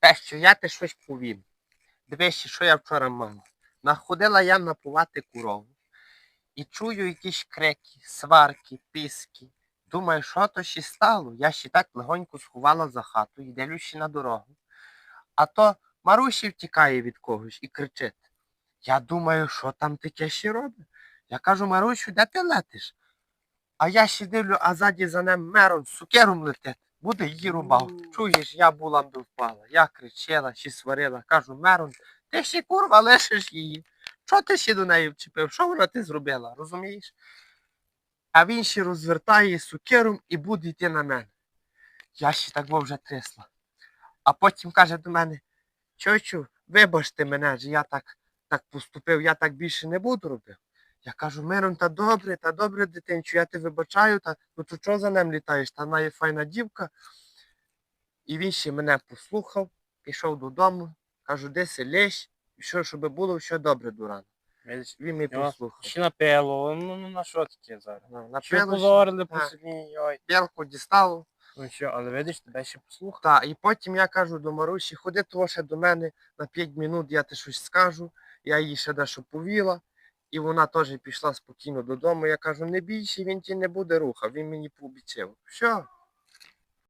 Тещу, я ти щось повім. Дивись, що я вчора мала. Находила я напувати корову. І чую якісь крики, сварки, піски. Думаю, що то ще стало? Я ще так легонько сховала за хату і дивлюся на дорогу. А то Марусі втікає від когось і кричить. Я думаю, що там таке ще робить? Я кажу, Марусю, де ти летиш? А я ще дивлю, а ззаді за ним мером сукером летить. Буде її рубав. Чуєш, я була б впала. Я кричала, ще сварила. Кажу, Мерон, ти ще курва лишиш її. Що ти ще до неї вчепив? Що вона ти зробила? Розумієш? А він ще розвертає сукером і буде йти на мене. Я ще так вже трясла. А потім каже до мене, чочу, вибачте мене, що я так, так поступив, я так більше не буду робити. Я кажу, Мирон, та добре, та добре, дитинчу, я тебе вибачаю, та ну то чого за ним літаєш? Та вона є файна дівка. І він ще мене послухав, пішов додому, кажу, де селєш, і що, щоб було все добре. Видиш, Він мене послухав. Ще напило, ну, ну на що таке зараз? Ну, Напилося, позорили по так. ой. білку дістало. Ну що, але видиш, тебе ще послухав. Та, і потім я кажу до Марусі, ходи того ще до мене на 5 минут, я ти щось скажу. Я їй ще дещо повіла. І вона теж пішла спокійно додому. Я кажу, не бійся, він ті не буде рухав, він мені пообіцяв. Все,